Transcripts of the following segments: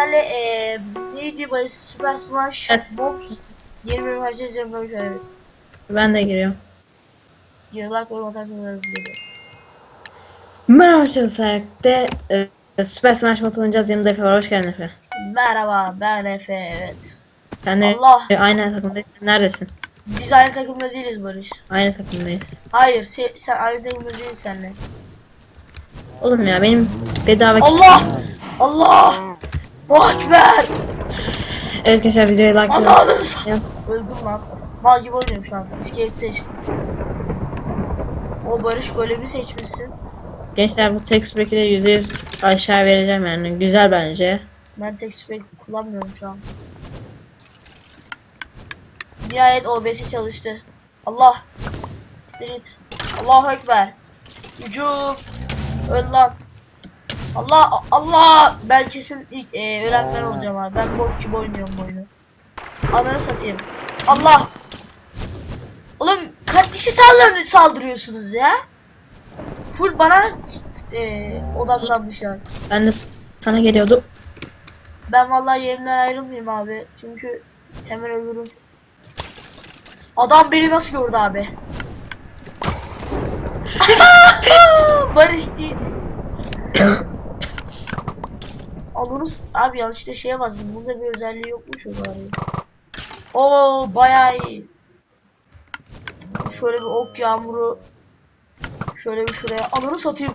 Yani eee neydi bu Super Smash Evet. Bros 20 herkes yapıyormuş evet. Ben de giriyorum. Yıllar atarsanız geliyor. Merhaba arkadaşlar. De e, Super Smash Bros oynayacağız. Yanımda Efe var. Hoş geldin Efe. Merhaba ben Efe evet. Ben de Allah! e, aynı takımdayız. Sen neredesin? Biz aynı takımda değiliz Barış. Aynı takımdayız. Hayır se- sen aynı takımda değilsin senle. Oğlum ya benim bedava Allah! Allah! Bu ekber! Evet arkadaşlar videoyu like Ya. satayım. Öldüm lan. Mal gibi oynuyorum şu an. İskelet seç. O Barış golemi seçmişsin. Gençler bu text break'i de %100 aşağı vereceğim yani. Güzel bence. Ben tek spek kullanmıyorum şu an. Nihayet OBS çalıştı. Allah. Spirit. Allahu Ekber. Hücum. Öl lan. Allah Allah. Ben kesin ilk e, ölenler olacağım abi. Ben bok gibi oynuyorum bu oyunu. Ananı satayım. Allah. Oğlum kaç kişi saldırı saldırıyorsunuz ya? Full bana e, odaklanmışlar. Ben de sana geliyordum. Ben vallahi yerimden ayrılmayayım abi. Çünkü hemen ölürüm. Adam beni nasıl gördü abi? Barış değil. Alırız. Abi yanlışlıkla şeye bastım. Bunda bir özelliği yokmuş o bari. Oo bayağı iyi. Şöyle bir ok yağmuru. Şöyle bir şuraya. Ananı satayım.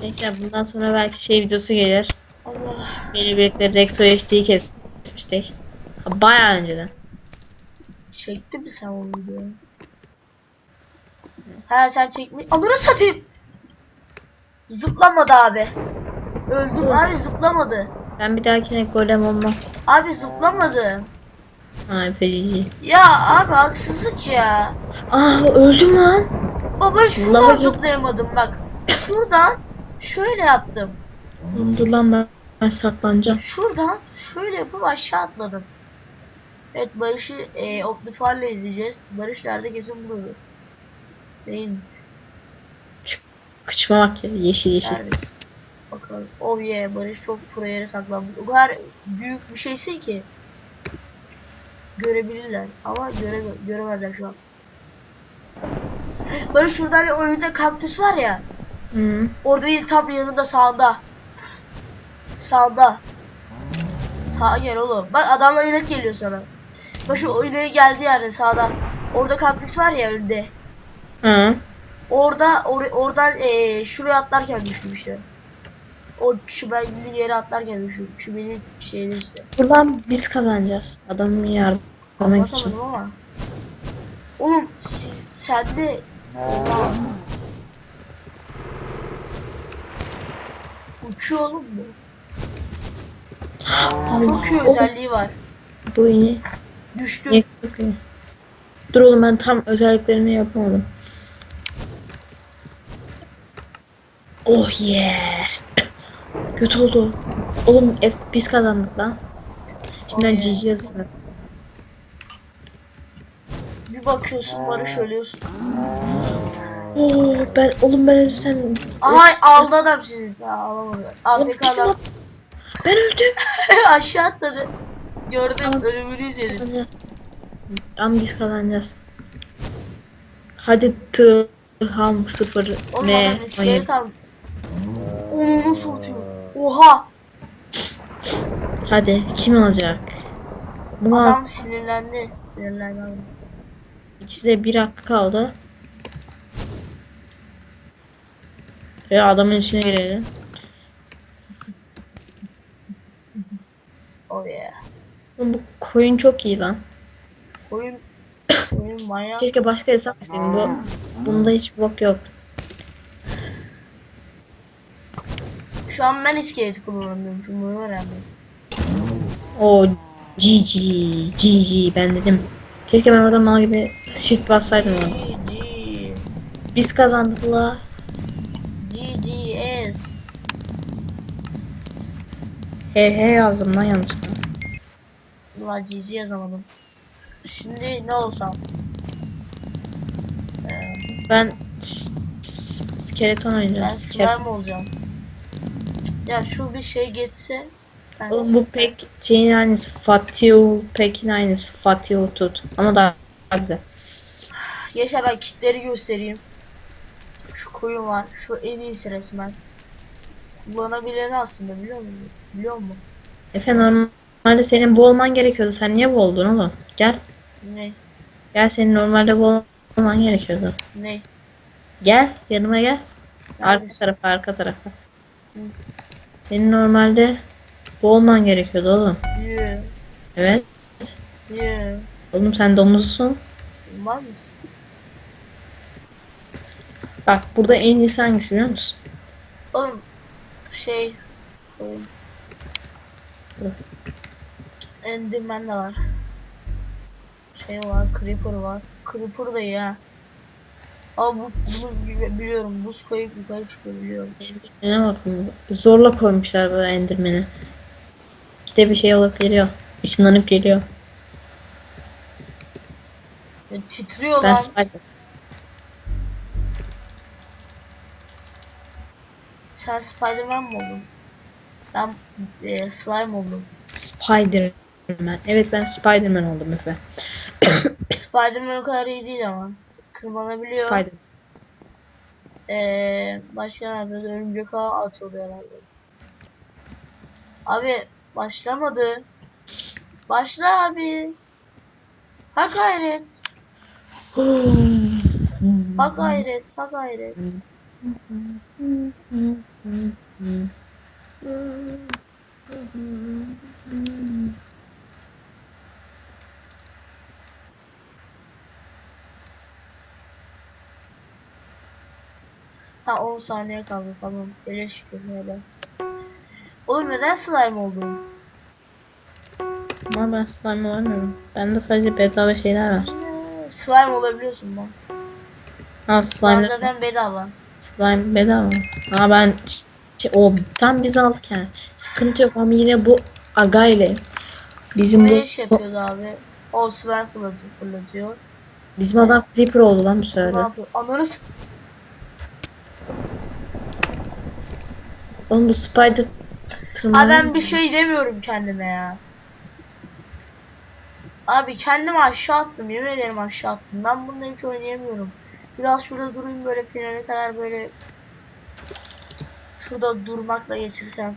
Gençler bundan sonra belki şey videosu gelir. Allah. Beni birlikte Rexo HD'yi kesmiştik. Bayağı önceden. Çekti mi sen o videoyu? Ha sen çekmiş. Ananı satayım. Zıplamadı abi. Öldüm abi zıplamadı. Ben bir dahakine golem olmam. Abi zıplamadı. Ay fecici. Ya abi haksızlık ya. Ah öldüm lan. Baba şuradan Lava zıplayamadım bak. Şuradan şöyle yaptım. Dur lan ben, ben saklanacağım. Şuradan şöyle yapıp aşağı atladım. Evet Barış'ı e, Optifar'la izleyeceğiz. Barış nerede kesin bulur. Değil mi? Kıçıma bak ya yeşil yeşil. Neredesin? Bakalım. Oh yeah Barış çok pro yere saklanmış. O kadar büyük bir şeysin ki. Görebilirler ama göre göremezler şu an. Barış şurada hani oyunda kaktüs var ya. Hı. Orada değil tam yanında sağda. Sağda. Sağa gel oğlum. Bak adamla inek geliyor sana. Bak şu ineği geldi yerde sağda. Orada kaktüs var ya önde. Hı. Orada or oradan eee şuraya atlarken düştüm işte. O ben yere atlarken. Şu benim şeyde işte. Buradan biz kazanacağız. Adamın yardımlamak için. Ama. Oğlum s- sen de Oha. Uçuyor oğlum bu. Çok iyi özelliği var. Bu yine Düştü. Dur oğlum ben tam özelliklerini yapamadım. Oh yeah. Kötü oldu. Oğlum hep biz kazandık lan. Şimdi ben. GG yazayım. Bir bakıyorsun Barış ölüyorsun. Oo ben oğlum ben ölsem. Aha aldı adam sizi. Ya alamadı. Oğlum adam lan. Ben öldüm. aşağı atladı. Gördüm Tamam. ölümünü izledim. Ama biz kazanacağız. Hadi tı ham sıfır Oğlum ne adam iskelet aldı. Onu nasıl atıyor? Oha! Hadi kim alacak? Bunu al. Adam sinirlendi. Sinirlendi. İkisi de bir hakkı kaldı. Ve adamın içine girelim. Oh yeah. Oğlum Bu koyun çok iyi lan. Oyun oyun manyak. Keşke başka hesap verseydim. Bu bunda hiç bok yok. Şu an ben iskeleti kullanamıyormuşum. Bunu öğrendim. O GG GG ben dedim. Keşke ben orada mal gibi shit bassaydım. GG. Biz kazandık la. GGS. He he yazdım lan yanlışlıkla. Ulan GG yazamadım. Şimdi ne olsam? Ben s- skeleton oynayacağım. Ben slime olacağım. Ya şu bir şey geçse Ben, Oğlum bu pek şeyin aynısı. Fatih pekin aynısı. Fatih tut. Ama daha, güzel. Yaşa ben kitleri göstereyim. Şu koyun var. Şu en iyisi resmen. Kullanabileni aslında biliyor musun? Biliyor musun? Efe normalde senin bu olman gerekiyordu. Sen niye bu oldun oğlum? Gel. Ne? Gel senin normalde bu olman gerekiyordu. Ne? Gel yanıma gel. Arka Neredesin? tarafa arka tarafa. Hı. Senin normalde bu olman gerekiyordu oğlum. Yürü. Evet. Yürü. Oğlum sen domuzsun. Var mısın? Bak burada en iyisi hangisi biliyor musun? Oğlum şey. Dur. Enderman de var. Şey var, Creeper var. Creeper da iyi Ama bu, bunu bi- biliyorum. Buz koyup yukarı çıkıyor biliyorum. Enderman'e bakın. Zorla koymuşlar böyle Enderman'i. İşte bir şey olup geliyor. Işınlanıp geliyor. Ya, titriyor Ben lan. sadece Sen Spiderman mi oldun? Ben e, slime oldum. Spider-Man. Evet ben Spider-Man oldum Efe. Spiderman o kadar iyi değil ama. Tırmanabiliyor. Spider. Ee, başka ne yapıyoruz? Örümcek ağı atıyordu herhalde. Abi başlamadı. Başla abi. Ha gayret. Ha gayret. Ha gayret. Ha 10 saniye kaldı tamam. Ele şükür neden. Oğlum neden slime oldun? Ama ben slime olamıyorum. Bende sadece bedava şeyler var. Ee, Slime olabiliyorsun lan. Ha Slime slime, zaten bedava. slime bedava. Ha ben şey, o tam biz aldık yani. Sıkıntı yok ama yine bu aga ile bizim Ne bu iş yapıyordu abi? O slime fırlatıyor. fırlatıyor. bizim adam creeper oldu lan bu Ne sefer. yapıyor? Ananı Oğlum bu spider Abi tırmanıyor. ben bir şey demiyorum kendime ya. Abi kendimi aşağı attım. Yemin ederim aşağı attım. Ben bununla hiç oynayamıyorum. Biraz şurada durayım böyle finale kadar böyle şurada durmakla geçirsem.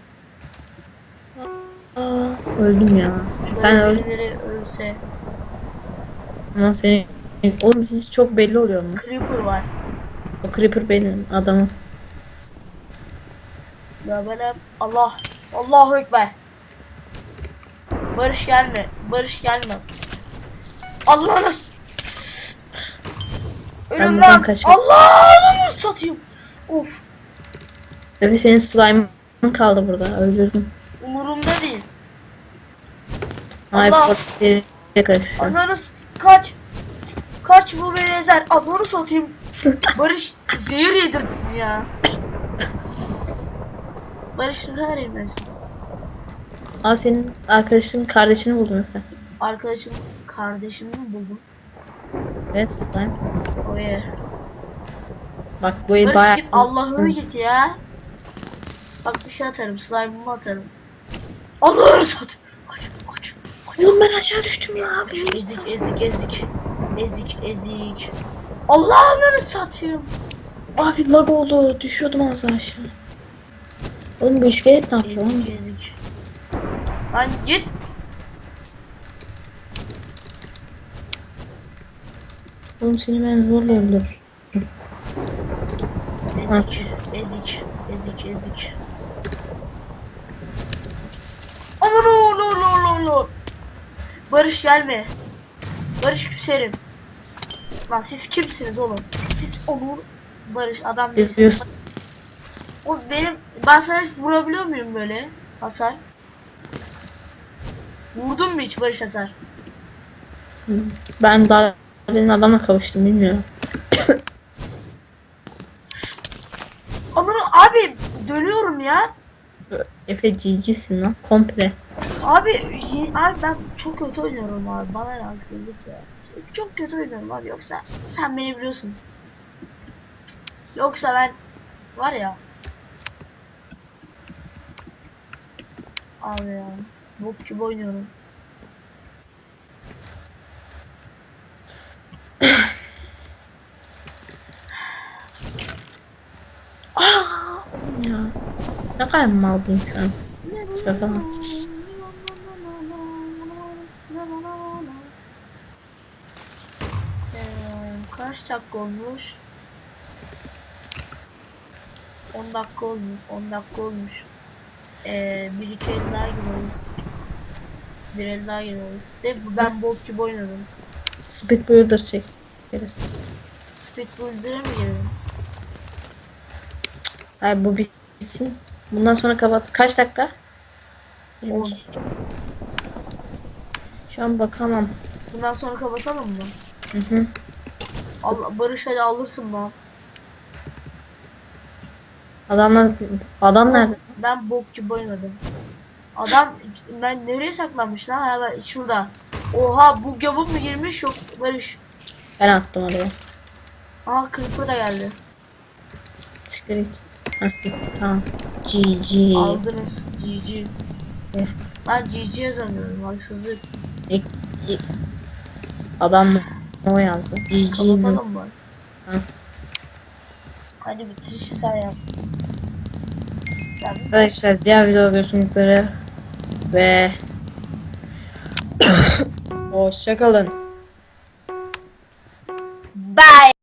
Aa, öldüm ya. Şöyle Sen öldün ölse. ama senin oğlum siz çok belli oluyor mu? Creeper var. O creeper benim adamım. Ya böyle Allah. Allahu Ekber. Barış gelme. Barış gelme. Allah'ını Ben Ölüm lan. Allah'ını satayım. Of. Ve senin slime'ın kaldı burada. Öldürdüm. Umurumda değil. Ay Allah. Ananı kaç. Kaç bu beni ezer. Ananı satayım. Barış zehir yedirdin ya. Barış her yemesin. Aa senin arkadaşın kardeşini buldum Efe. Arkadaşım kardeşimi mi buldum? Evet slime. Oye. Bak bu el Barış bayağı... git Allah'ını git ya. Bak bir şey atarım. Slime'ımı atarım. Allah'ını satayım. Kaç kaç. kaç. Oğlum ben aşağı düştüm ya. Ezik ezik ezik. Ezik ezik. Allah'ını satayım. Abi lag oldu. Düşüyordum az aşağı. Oğlum bu iskelet ne yapıyor oğlum? Ezik ezik. Lan git. Oğlum seni ben zorla öldür. Ezik, ezik, ezik, ezik. Aman o lo lo lo lo. Barış gelme. Barış küserim. Lan siz kimsiniz oğlum? Siz Onur Barış adam değilsiniz. O benim ben sana hiç vurabiliyor muyum böyle hasar? Vurdun mu hiç Barış hasar? Ben daha demin adamla kavuştum bilmiyorum. Aman o- abi dönüyorum ya. Efe GG'sin lan komple. Abi, abi ben çok kötü oynuyorum abi. Bana ne haksızlık ya. Çok kötü oynuyorum abi. Yoksa sen beni biliyorsun. Yoksa ben var ya. Abi ya. Bok gibi oynuyorum. Ya. Ne kadar mal bir insan. Şaka? Ee, kaç dakika olmuş? 10 dakika olmuş. 10 dakika olmuş. Ee, bir iki el daha giriyoruz. Bir el daha giriyoruz. De ben bok gibi oynadım. Speed Builder çekeriz. Speed Builder'a mı girdim? Hayır bu bitsin. Bundan sonra kapat. Kaç dakika? On. Şu an bakamam. Bundan sonra kapatalım mı? Hı hı. Allah Barış hadi alırsın lan. Adamlar adam nerede? Ben bok gibi oynadım. Adam ben nereye saklanmış lan? Ha ben şurada. Oha bu gavur mu girmiş yok Barış. Ben attım oraya. Aha Creeper da geldi. Siktir git. Tamam. GG. Aldınız. GG. Eh. Ben GG yazamıyorum. Haksızlık. İlk, ilk- Adam mı? O yazdı. GG. Kapatalım mı? Hadi bitirişi sen yap. Arkadaşlar diğer video görüşmek üzere. Ve Hoşçakalın.